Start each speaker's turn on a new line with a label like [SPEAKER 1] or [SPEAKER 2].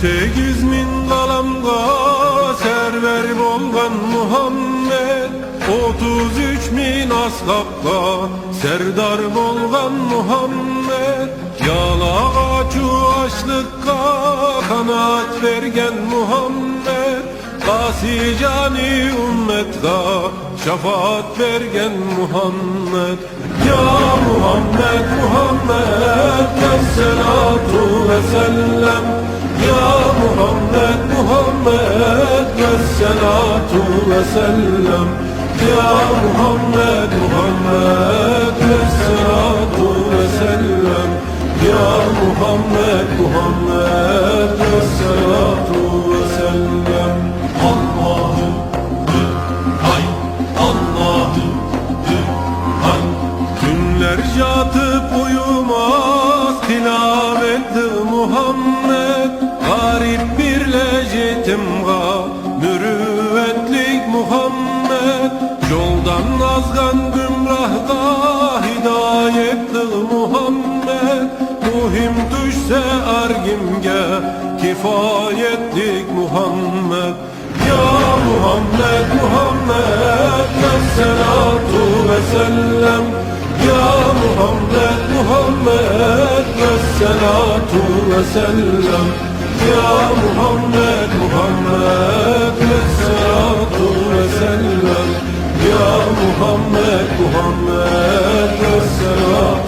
[SPEAKER 1] Sekiz bin kalamga server bolgan Muhammed. Otuz üç bin askapka serdar bolgan Muhammed. Yalağa açlıkka kanat vergen Muhammed Kasi cani ümmetka şefaat vergen Muhammed. Ya Muhammed Muhammed Vesselatu ve sellem Ya Muhammed Muhammed Vesselatu ve sellem Ya Muhammed Muhammed Vesselatu ve sellem Ya Muhammed Muhammed Vesselatu Günlerce atıp uyumaz tilavetti Muhammed. Garip bir lejitimga mürüvvetlik Muhammed. Yoldan azgan gümrahta hidayetli Muhammed. Muhim düşse argimge kifayetlik Muhammed. Ya Muhammed Muhammed Vesselatu ve sellem Muhammed Muhammed Vesselatu ve sellem Ya Muhammed Muhammed Vesselatu ve sellem Ya Muhammed Muhammed ve sellem